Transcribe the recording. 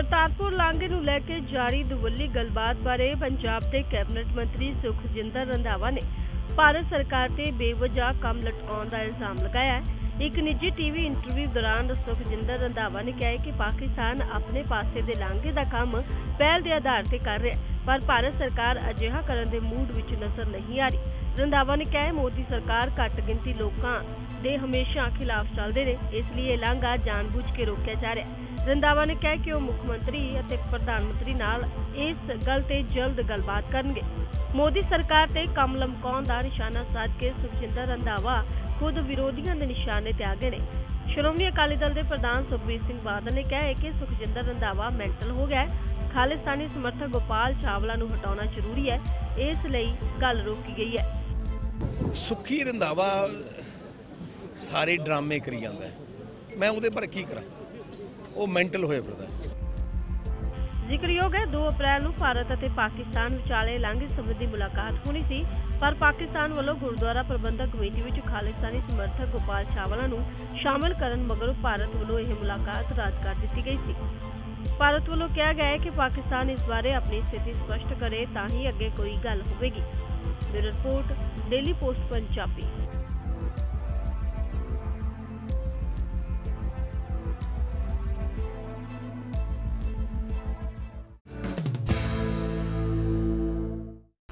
ਕਰਤਾਰਪੁਰ ਲਾਂਘੇ ਨੂੰ ਲੈ ਕੇ ਜਾਰੀ ਦੁਵੱਲੀ ਗੱਲਬਾਤ ਬਾਰੇ ਪੰਜਾਬ ਦੇ ਕੈਬਨਿਟ ਮੰਤਰੀ ਸੁਖਜਿੰਦਰ ਰੰਧਾਵਾ ਨੇ ਭਾਰਤ ਸਰਕਾਰ ਤੇ ਬੇਵਜ੍ਹਾ ਕੰਮ ਲਟਕਾਉਣ ਦਾ ਇਲਜ਼ਾਮ ਲਗਾਇਆ ਹੈ। ਇੱਕ ਨਿੱਜੀ ਟੀਵੀ ਇੰਟਰਵਿਊ ਦੌਰਾਨ ਸੁਖਜਿੰਦਰ ਰੰਧਾਵਾ ਨੇ ਕਿਹਾ ਕਿ ਪਾਕਿਸਤਾਨ ਆਪਣੇ ਪਾਸੇ ਦੇ ਲਾਂਘੇ ਦਾ ਕੰਮ ਪਹਿਲ ਦੇ ਆਧਾਰ ਤੇ ਕਰ ਰਿਹਾ ਹੈ, ਪਰ ਭਾਰਤ ਸਰਕਾਰ ਅਜਿਹਾ ਕਰਨ ਦੇ ਮੂਡ ਵਿੱਚ ਨਜ਼ਰ ਨਹੀਂ ਆ ਰਹੀ। ਰੰਧਾਵਾ ਨੇ ਕਿਹਾ ਮੋਦੀ ਸਰਕਾਰ ਘੱਟ ਗਿਣਤੀ ਲੋਕਾਂ ਦੇ ਹਮੇਸ਼ਾ ਖਿਲਾਫ ਚੱਲਦੇ ਨੇ, ਇਸ ਲਈ ਇਹ ਲਾਂਘਾ ਜਾਣਬੁੱਝ ਕੇ ਰੋਕਿਆ ਜਾ ਰਿਹਾ ਹੈ। ਰੰਧਾਵਾ ਨੇ ਕਿਹਾ ਕਿ ਉਹ ਮੁੱਖ ਮੰਤਰੀ ਅਤੇ ਪ੍ਰਧਾਨ ਮੰਤਰੀ ਨਾਲ ਇਸ ਗੱਲ ਤੇ ਜਲਦ ਗੱਲਬਾਤ ਕਰਨਗੇ। ਮੋਦੀ ਸਰਕਾਰ ਤੇ ਕੰਮ ਲਮਕਾਉਣ ਦਾ ਨਿਸ਼ਾਨਾ ਸਾਧ ਕੇ ਸੁਖਜਿੰਦਰ ਰੰਧਾਵਾ ਖੁਦ ਵਿਰੋਧੀਆਂ ਦੇ ਨਿਸ਼ਾਨੇ ਤੇ ਆ ਗਏ ਨੇ। ਸ਼੍ਰੋਮਣੀ ਅਕਾਲੀ ਦਲ ਦੇ ਪ੍ਰਧਾਨ ਸੁਖਬੀਰ ਸਿੰਘ ਬਾਦਲ ਨੇ ਕਿਹਾ ਹੈ ਕਿ ਸੁਖਜਿੰਦਰ ਰੰਧਾਵਾ ਮੈਂਟਲ ਹੋ ਗਿਆ ਹੈ। ਖਾਲਿਸਤਾਨੀ ਸਮਰਥਕ ਗੋਪਾਲ ਚਾਵਲਾ ਨੂੰ ਹਟਾਉਣਾ ਜ਼ਰੂਰੀ ਹੈ। ਇਸ ਲਈ ਗੱਲ ਰੋਕੀ ਗਈ ਹੈ। ਸੁਖੀ ਰੰਧਾਵਾ ਸਾਰੇ ਡਰਾਮੇ ਕਰੀ ਜਾਂਦਾ ਹੈ। ਮੈਂ ਉਹਦੇ ਪਰ ਕੀ ਕਰਾਂ? ਉਹ ਮੈਂਟਲ ਹੋਇਆ ਫਿਰਦਾ। ਜ਼ਿਕਰਯੋਗ ਹੈ 2 ਅਪ੍ਰੈਲ ਨੂੰ ਭਾਰਤ ਅਤੇ ਪਾਕਿਸਤਾਨ ਵਿਚਾਲੇ ਲਾਂਘੇ ਸੰਬੰਧੀ ਮੁਲਾਕਾਤ ਹੋਣੀ ਸੀ, ਪਰ ਪਾਕਿਸਤਾਨ ਵੱਲੋਂ ਗੁਰਦੁਆਰਾ ਪ੍ਰਬੰਧਕ ਕਮੇਟੀ ਵਿੱਚ ਖਾਲਿਸਤਾਨੀ ਸਮਰਥਕ ਗੋਪਾਲ ਚਾਵਲਾ ਨੂੰ ਸ਼ਾਮਲ ਕਰਨ ਮਗਰੋਂ ਭਾਰਤ ਵੱਲੋਂ ਇਹ ਮੁਲਾਕਾਤ ਰੱਦ ਕਰ ਦਿੱਤੀ ਗਈ ਸੀ। ਭਾਰਤ ਵੱਲੋਂ ਕਿਹਾ ਗਿਆ ਹੈ ਕਿ ਪਾਕਿਸਤਾਨ ਇਸ ਬਾਰੇ ਆਪਣੀ ਸਥਿਤੀ ਸਪਸ਼ਟ ਕਰੇ ਤਾਂ ਹੀ ਅੱਗੇ ਕੋਈ ਗੱਲ ਹੋਵੇਗੀ। Bureau report, daily post, Punjabi.